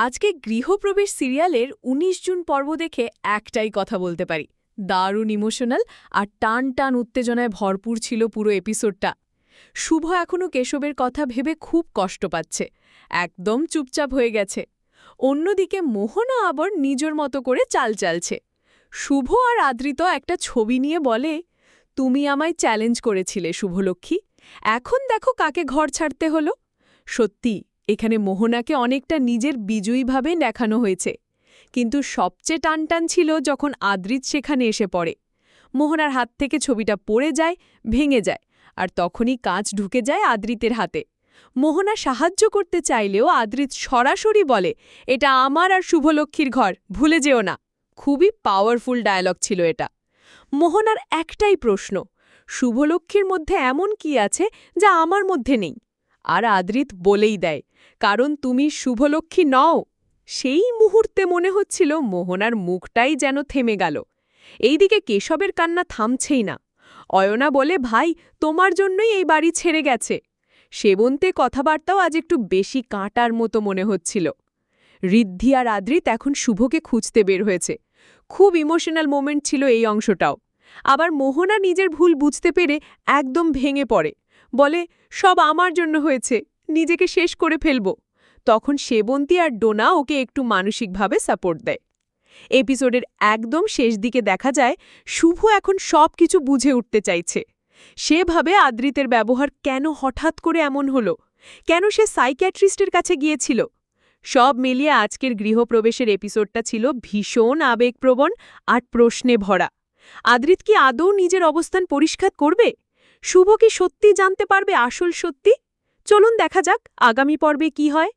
আজকে গৃহপ্রবেশ সিরিয়ালের ১৯ জুন পর্ব দেখে একটাই কথা বলতে পারি। দারুণ ইমোশনাল আর টান টান উত্তেজনায় ভরপুর ছিল পুরো এপিসোডটা। শুভ এখনও কেশবের কথা ভেবে খুব কষ্ট পাচ্ছে। একদম চুপচাপ হয়ে গেছে। অন্যদিকে মোহনা আবার নিজের মতো করে চাল চালছে। শুভ আর আদৃত একটা ছবি নিয়ে বলে, তুমি আমায় চ্যালেঞ্জ করেছিলে, শুভলক্ষ্মী। এখন দেখো কাকে ঘর ছাড়তে হলো। সত্যি এখানে মোহনাকে অনেকটা নিজের বিজয়ীভাবে দেখানো হয়েছে। কিন্তু সবচেয়ে টানটান ছিল যখন আদ্রিত সেখানে এসে পড়ে। মোহনার হাত থেকে ছবিটা পড়ে যায়, ভেঙে যায়, আর তখনই কাঁচ ঢুকে যায় আদ্রিতের হাতে। মোহনা সাহায্য করতে চাইলেও আদ্রিত সরাসরি বলে, এটা আমার আর শুভলক্ষ্মীর ঘর, ভুলে যেও না। খুবই পাওয়ারফুল ডায়ালগ ছিল এটা। মোহনার একটাই প্রশ্ন, শুভলক্ষ্মীর মধ্যে এমন কি আছে যা আমার মধ্যে নেই? আর আদ্রিত বলেই দেয় কারণ তুমি শুভলক্ষ্মী নও। সেই মুহূর্তে মনে হচ্ছিল মোহনার মুখটাই যেন থেমে গেল। এইদিকে কেশবের কান্না থামছেই না। অয়না বলে, ভাই, তোমার জন্যই এই বাড়ি ছেড়ে গেছে। সেবন্তে কথাবার্তাও আজ একটু বেশি কাঁটার মতো মনে হচ্ছিল। ঋদ্ধি আর আদ্রিত এখন শুভকে খুঁজতে বের হয়েছে। খুব ইমোশনাল মোমেন্ট ছিল এই অংশটাও। আবার মোহনা নিজের ভুল বুঝতে পেরে একদম ভেঙে পড়ে। বলে, সব আমার জন্য হয়েছে। নিজেকে শেষ করে ফেলব। তখন সেবন্তী আর ডোনা ওকে একটু মানসিকভাবে সাপোর্ট দেয়। এপিসোডের একদম শেষ দিকে দেখা যায়, শুভ এখন সব কিছু বুঝে উঠতে চাইছে। সেভাবে আদ্রিতের ব্যবহার কেন হঠাৎ করে এমন হলো? কেন সে সাইকিয়াট্রিস্টের কাছে গিয়েছিল? সব মিলিয়ে আজকের গৃহপ্রবেশের এপিসোডটা ছিল ভীষণ আবেগপ্রবণ আর প্রশ্নে ভরা। আদ্রিত কি আদৌ নিজের অবস্থান পরিষ্কার করবে? শুভ কি সত্যি জানতে পারবে আসল সত্যি? চলুন দেখা যাক আগামী পর্বে কি হয়।